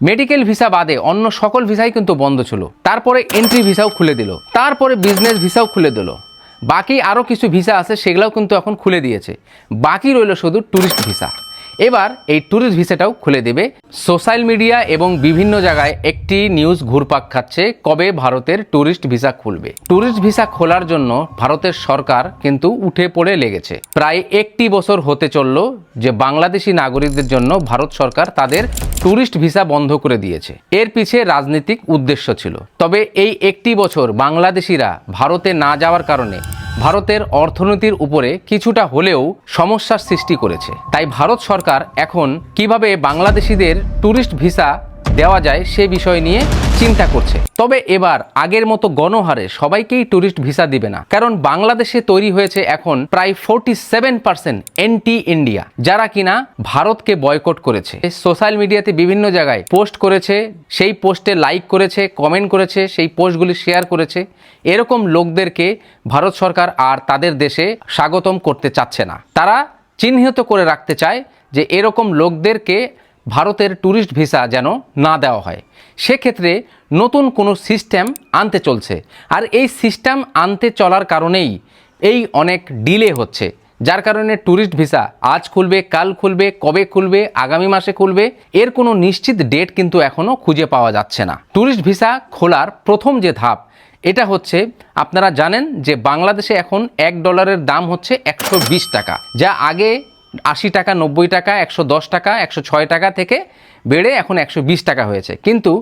Medical visa বাদে অন্য সকল ভিসাই কিন্তু বন্ধ ছিল। তারপরে এন্ট্রি ভিসাও খুলে দিল। তারপরে বিজনেস ভিসাও খুলে দিল। বাকি আরও কিছু ভিসা আছে, সেগুলোও কিন্তু এখন খুলে দিয়েছে। বাকি রইল শুধু ট্যুরিস্ট ভিসা। এবার এই ট্যুরিস্ট ভিসাটাও খুলে দেবে। সোশ্যাল মিডিয়া এবং বিভিন্ন জায়গায় একটি নিউজ ঘুরপাক খাচ্ছে কবে ভারতের ট্যুরিস্ট ভিসা খুলবে। ট্যুরিস্ট ভিসা খোলার জন্য ভারতের সরকার কিন্তু উঠে পড়ে লেগেছে। প্রায় একটি বছর হতে চলল যে বাংলাদেশি নাগরিকদের জন্য ভারত সরকার তাদের ট্যুরিস্ট ভিসা বন্ধ করে দিয়েছে। এর পিছে রাজনৈতিক উদ্দেশ্য ছিল। তবে এই একটি বছর বাংলাদেশিরা ভারতে না যাওয়ার কারণে ভারতের অর্থনীতির উপরে কিছুটা হলেও সমস্যার সৃষ্টি করেছে। তাই ভারত সরকার এখন কীভাবে বাংলাদেশিদের ট্যুরিস্ট ভিসা দেওয়া যায় সে বিষয় নিয়ে চিন্তা করছে। তবে এবার আগের মতো গণহারে সবাইকেই ট্যুরিস্ট ভিসা দিবে না। কারণ বাংলাদেশে তৈরি হয়েছে এখন প্রায় forty seven percent anti India, যারা কিনা ভারতকে বয়কট করেছে। সোশ্যাল মিডিয়াতে বিভিন্ন জায়গায় পোস্ট করেছে, সেই পোস্টে লাইক করেছে, কমেন্ট করেছে, সেই পোস্টগুলি শেয়ার করেছে। এরকম লোকদেরকে ভারত সরকার আর তাদের দেশে স্বাগতম করতে চাচ্ছে না। তারা চিহ্নিত করে রাখতে চায় যে এরকম লোকদেরকে ভারতের ট্যুরিস্ট ভিসা যেন না দেওয়া হয়। সেক্ষেত্রে নতুন কোনো সিস্টেম আনতে চলছে। আর এই সিস্টেম আনতে চলার কারণেই এই অনেক ডিলে হচ্ছে। যার কারণে ট্যুরিস্ট ভিসা আজ খুলবে, কাল খুলবে, কবে খুলবে, আগামী মাসে খুলবে, এর কোনো নিশ্চিত ডেট কিন্তু এখনও খুঁজে পাওয়া যাচ্ছে না। ট্যুরিস্ট ভিসা খোলার প্রথম যে ধাপ, এটা হচ্ছে আপনারা জানেন যে বাংলাদেশে এখন এক ডলারের দাম হচ্ছে একশো বিশ টাকা, যা আগে আশি টাকা, নব্বই টাকা, একশো দশ টাকা, একশো ছয় টাকা থেকে বেড়ে এখন একশো বিশ টাকা হয়েছে। কিন্তু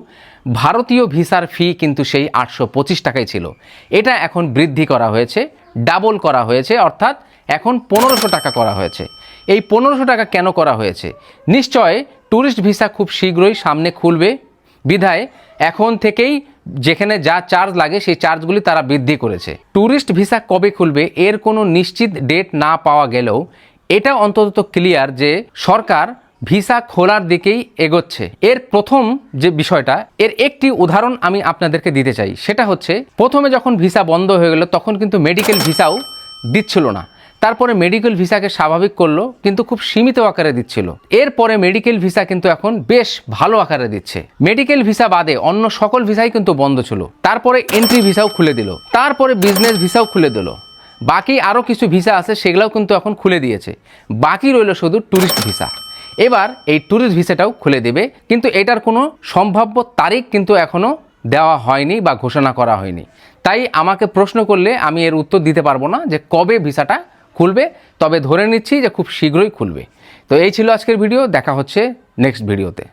ভারতীয় ভিসার ফি কিন্তু সেই আটশো পঁচিশ টাকাই ছিল। এটা এখন বৃদ্ধি করা হয়েছে, ডাবল করা হয়েছে, অর্থাৎ এখন পনেরোশো টাকা করা হয়েছে। এই পনেরোশো টাকা কেন করা হয়েছে? নিশ্চয় ট্যুরিস্ট ভিসা খুব শীঘ্রই সামনে খুলবে। বিধায় এখন থেকেই যেখানে যা চার্জ লাগে সেই চার্জগুলি তারা বৃদ্ধি করেছে। ট্যুরিস্ট ভিসা কবে খুলবে এর কোনো নিশ্চিত ডেট না পাওয়া গেলেও এটা অন্তত ক্লিয়ার যে সরকার ভিসা খোলার দিকেই এগোচ্ছে। এর প্রথম যে বিষয়টা, এর একটি উদাহরণ আমি আপনাদেরকে দিতে চাই। সেটা হচ্ছে, প্রথমে যখন ভিসা বন্ধ হয়ে গেল, তখন কিন্তু মেডিকেল ভিসাও দিচ্ছিল না। তারপরে মেডিকেল ভিসাকে স্বাভাবিক করল, কিন্তু খুব সীমিত আকারে দিচ্ছিল। এরপরে মেডিকেল ভিসা কিন্তু এখন বেশ ভালো আকারে দিচ্ছে। মেডিকেল ভিসা বাদে অন্য সকল ভিসাই কিন্তু বন্ধ ছিল। তারপরে এন্ট্রি ভিসাও খুলে দিল। তারপরে বিজনেস ভিসাও খুলে দিল। বাকি আরও কিছু ভিসা আছে, সেগুলোও কিন্তু এখন খুলে দিয়েছে। বাকি রইল শুধু ট্যুরিস্ট ভিসা এবার এই ট্যুরিস্ট ভিসাটাও খুলে দেবে, কিন্তু এটার কোনো সম্ভাব্য তারিখ কিন্তু এখনও দেওয়া হয়নি বা ঘোষণা করা হয়নি। তাই আমাকে প্রশ্ন করলে আমি এর উত্তর দিতে পারব না যে কবে ভিসাটা খুলবে, তবে ধরে নিচ্ছি যে খুব শীঘ্রই খুলবে। তো এই ছিল আজকের ভিডিও, দেখা হচ্ছে নেক্সট ভিডিওতে